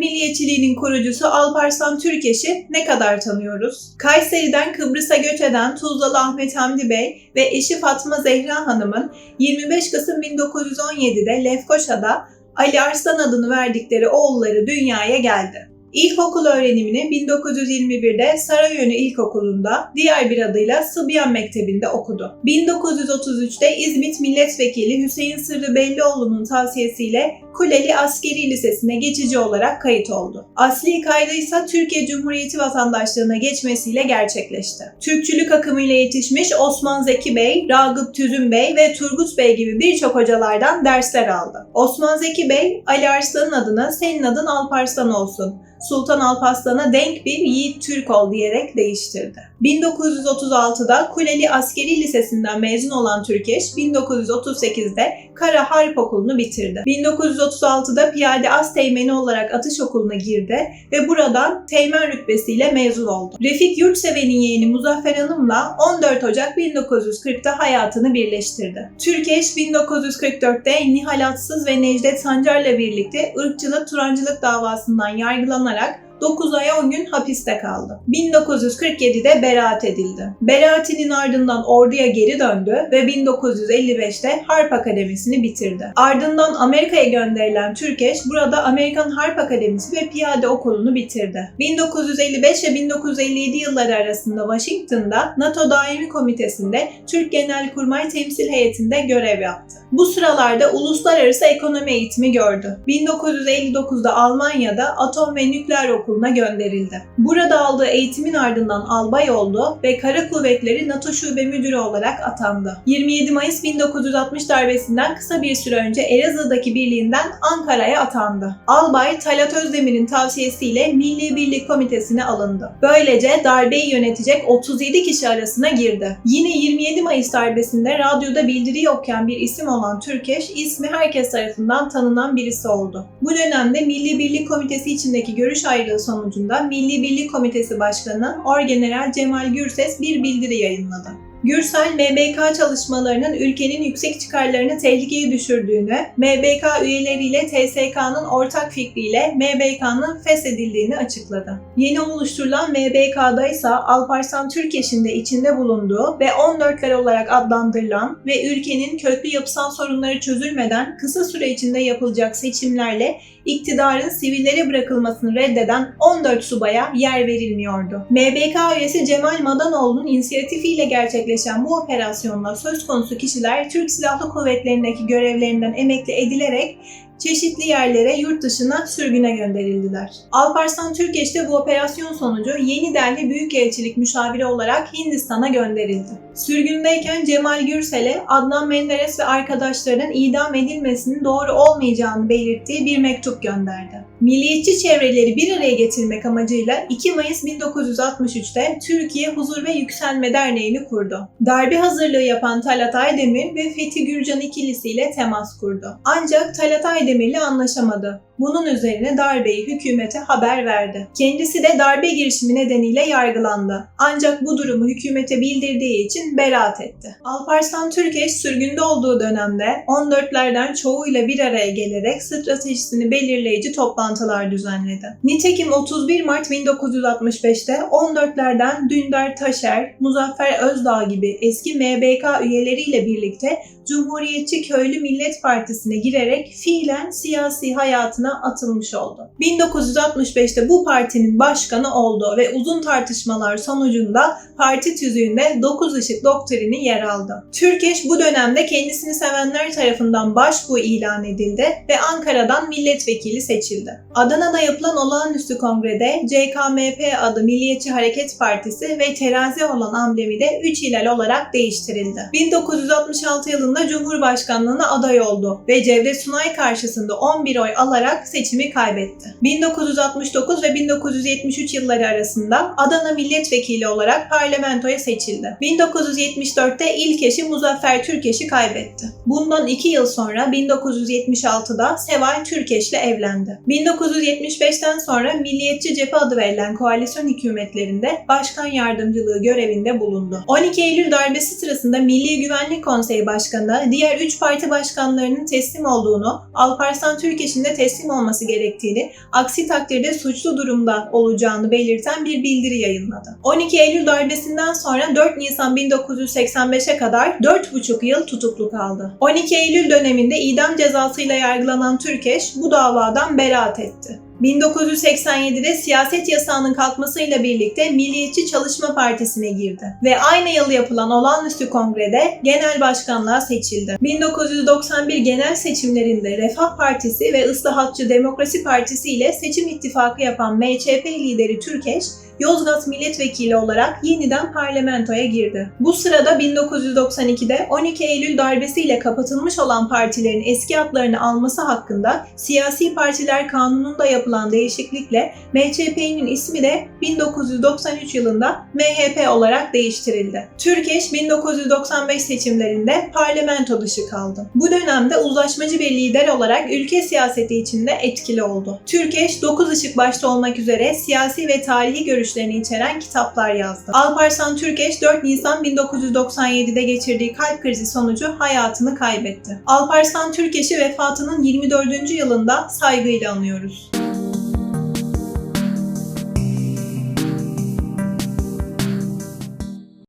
milliyetçiliğinin kurucusu Alparslan Türkeş'i ne kadar tanıyoruz? Kayseri'den Kıbrıs'a göç eden Tuzlalı Ahmet Hamdi Bey ve eşi Fatma Zehra Hanım'ın 25 Kasım 1917'de Lefkoşa'da Ali Arslan adını verdikleri oğulları dünyaya geldi. İlkokul öğrenimini 1921'de Sarayönü İlkokulu'nda, diğer bir adıyla Sıbyan Mektebi'nde okudu. 1933'te İzmit Milletvekili Hüseyin Sırrı Bellioğlu'nun tavsiyesiyle Kuleli Askeri Lisesi'ne geçici olarak kayıt oldu. Asli kaydı ise Türkiye Cumhuriyeti vatandaşlığına geçmesiyle gerçekleşti. Türkçülük akımıyla yetişmiş Osman Zeki Bey, Ragıp Tüzün Bey ve Turgut Bey gibi birçok hocalardan dersler aldı. Osman Zeki Bey, Ali Arslan'ın adına senin adın Alparslan olsun. Sultan Alparslan'a denk bir yiğit Türk ol diyerek değiştirdi. 1936'da Kuleli Askeri Lisesi'nden mezun olan Türkeş, 1938'de Kara Harp Okulu'nu bitirdi. 1936'da Piyade Asteğmeni olarak atış okuluna girdi ve buradan teğmen rütbesiyle mezun oldu. Refik Yurtseven'in yeğeni Muzaffer Hanım'la 14 Ocak 1940'ta hayatını birleştirdi. Türkeş 1944'te Nihal Atsız ve Necdet Sancar'la birlikte ırkçılık turancılık davasından yargılanarak 9 ay 10 gün hapiste kaldı. 1947'de beraat edildi. Beraatinin ardından orduya geri döndü ve 1955'te Harp Akademisi'ni bitirdi. Ardından Amerika'ya gönderilen Türkeş burada Amerikan Harp Akademisi ve Piyade Okulu'nu bitirdi. 1955 ve 1957 yılları arasında Washington'da NATO Daimi Komitesi'nde Türk Genelkurmay Temsil Heyeti'nde görev yaptı. Bu sıralarda uluslararası ekonomi eğitimi gördü. 1959'da Almanya'da Atom ve Nükleer Okulu'na gönderildi. Burada aldığı eğitimin ardından albay oldu ve Kara Kuvvetleri NATO Şube Müdürü olarak atandı. 27 Mayıs 1960 darbesinden kısa bir süre önce Elazığ'daki birliğinden Ankara'ya atandı. Albay Talat Özdemir'in tavsiyesiyle Milli Birlik Komitesi'ne alındı. Böylece darbeyi yönetecek 37 kişi arasına girdi. Yine 27 Mayıs darbesinde radyoda bildiri okuyan bir isim olan Türkeş, ismi herkes tarafından tanınan birisi oldu. Bu dönemde Milli Birlik Komitesi içindeki görüş ayrılığı sonucunda Milli Birlik Komitesi Başkanı Orgeneral Cemal Gürses bir bildiri yayınladı. Gürsel, MBK çalışmalarının ülkenin yüksek çıkarlarını tehlikeye düşürdüğünü, MBK üyeleriyle TSK'nın ortak fikriyle MBK'nın feshedildiğini açıkladı. Yeni oluşturulan MBK'da ise Alparslan Türkeş'in de içinde bulunduğu ve 14'ler olarak adlandırılan ve ülkenin köklü yapısal sorunları çözülmeden kısa süre içinde yapılacak seçimlerle iktidarın sivillere bırakılmasını reddeden 14 subaya yer verilmiyordu. MBK üyesi Cemal Madanoğlu'nun inisiyatifiyle gerçekleşen bu operasyonla söz konusu kişiler Türk Silahlı Kuvvetleri'ndeki görevlerinden emekli edilerek çeşitli yerlere yurt dışına sürgüne gönderildiler. Alparslan Türkeş bu operasyon sonucu Yeni Delhi Büyükelçilik müşaviri olarak Hindistan'a gönderildi. Sürgündeyken Cemal Gürsel'e Adnan Menderes ve arkadaşlarının idam edilmesinin doğru olmayacağını belirttiği bir mektup gönderdi. Milliyetçi çevreleri bir araya getirmek amacıyla 2 Mayıs 1963'te Türkiye Huzur ve Yükselme Derneği'ni kurdu. Darbe hazırlığı yapan Talat Aydemir ve Fethi Gürcan ikilisiyle temas kurdu. Ancak Talat Aydemir'le anlaşamadı. Bunun üzerine darbeyi hükümete haber verdi. Kendisi de darbe girişimi nedeniyle yargılandı. Ancak bu durumu hükümete bildirdiği için beraat etti. Alparslan Türkeş sürgünde olduğu dönemde 14'lerden çoğuyla bir araya gelerek stratejisini belirleyici toplantılar düzenledi. Nitekim 31 Mart 1965'te 14'lerden Dündar Taşer, Muzaffer Özdağ gibi eski MBK üyeleriyle birlikte Cumhuriyetçi Köylü Millet Partisi'ne girerek fiilen siyasi hayatına atılmış oldu. 1965'te bu partinin başkanı oldu ve uzun tartışmalar sonucunda parti tüzüğünde 9 ışık doktrini yer aldı. Türkeş bu dönemde kendisini sevenler tarafından başbuğ ilan edildi ve Ankara'dan milletvekili seçildi. Adana'da yapılan olağanüstü kongrede CKMP adı Milliyetçi Hareket Partisi ve terazi olan amblemi de 3 hilal olarak değiştirildi. 1966 yılında Cumhurbaşkanlığına aday oldu ve Cevdet Sunay karşısında 11 oy alarak seçimi kaybetti. 1969 ve 1973 yılları arasında Adana milletvekili olarak parlamentoya seçildi. 1974'te ilk eşi Muzaffer Türkeş'i kaybetti. Bundan 2 yıl sonra 1976'da Seval Türkeş'le evlendi. 1975'ten sonra Milliyetçi Cephe adı verilen koalisyon hükümetlerinde başkan yardımcılığı görevinde bulundu. 12 Eylül darbesi sırasında Milli Güvenlik Konseyi Başkanı başkanı diğer 3 parti başkanlarının teslim olduğunu, Alparslan Türkeş'in de teslim olması gerektiğini, aksi takdirde suçlu durumda olacağını belirten bir bildiri yayınladı. 12 Eylül darbesinden sonra 4 Nisan 1985'e kadar 4,5 yıl tutuklu kaldı. 12 Eylül döneminde idam cezasıyla yargılanan Türkeş bu davadan beraat etti. 1987'de siyaset yasağının kalkmasıyla birlikte Milliyetçi Çalışma Partisi'ne girdi ve aynı yıl yapılan olağanüstü kongrede genel başkanlığa seçildi. 1991 genel seçimlerinde Refah Partisi ve Islahatçı Demokrasi Partisi ile seçim ittifakı yapan MÇP lideri Türkeş, Yozgat milletvekili olarak yeniden parlamentoya girdi. Bu sırada 1992'de 12 Eylül darbesiyle kapatılmış olan partilerin eski adlarını alması hakkında Siyasi Partiler Kanunu'nda yapılan değişiklikle MÇP'nin ismi de 1993 yılında MHP olarak değiştirildi. Türkeş 1995 seçimlerinde parlamento dışı kaldı. Bu dönemde uzlaşmacı bir lider olarak ülke siyaseti içinde etkili oldu. Türkeş 9 ışık başta olmak üzere siyasi ve tarihi görüşlerini içeren kitaplar yazdı. Alparslan Türkeş 4 Nisan 1997'de geçirdiği kalp krizi sonucu hayatını kaybetti. Alparslan Türkeş'i vefatının 24. yılında saygıyla anıyoruz.